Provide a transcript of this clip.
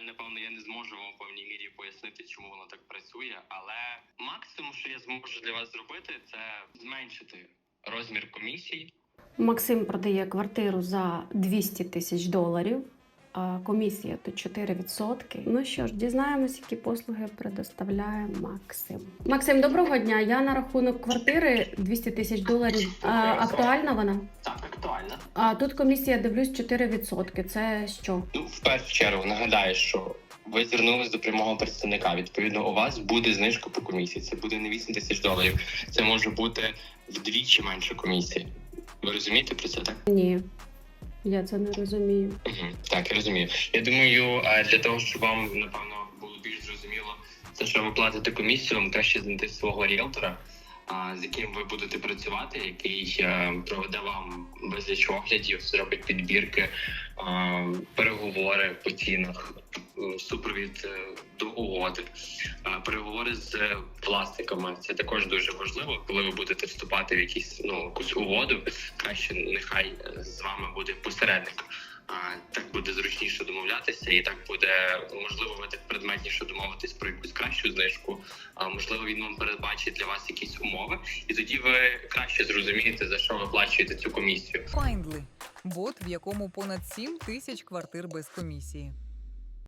жаль, напевно, я не зможу вам в повній мірі пояснити, чому воно так працює. Але максимум, що я зможу для вас зробити, це зменшити розмір комісії. Максим продає квартиру за 200 тисяч доларів, а комісія то 4%. Ну що ж, дізнаємось, які послуги предоставляє Максим. Максим, доброго дня. Я на рахунок квартири 200 тисяч доларів. А, актуальна вона? Так, актуально. А тут комісія дивлюсь 4%. Це що? Ну, в першу чергу нагадаю, що ви звернулись до прямого представника. Відповідно, у вас буде знижка по комісії. Це буде не 8 тисяч доларів. Це може бути вдвічі менше комісії. Ви розумієте про це, так? Ні. Я це не розумію. Угу, так, я розумію. Я думаю, для того, щоб вам напевно було більш зрозуміло, це що ви платите комісію, вам краще знайти свого ріелтора, з яким ви будете працювати, який е, проведе вам безліч оглядів, зробить підбірки, переговори по цінах, е, супровід е, до угоди, переговори з власниками. Це також дуже важливо, коли ви будете вступати в якісь ну якусь угоду. Краще нехай з вами буде посередник. Так буде зручніше домовлятися, і так буде можливо ви предметніше домовитись про якусь кращу знижку. А можливо, він вам передбачить для вас якісь умови, і тоді ви краще зрозумієте за що ви плачуєте цю комісію. Findly – бот, в якому понад 7 тисяч квартир без комісії.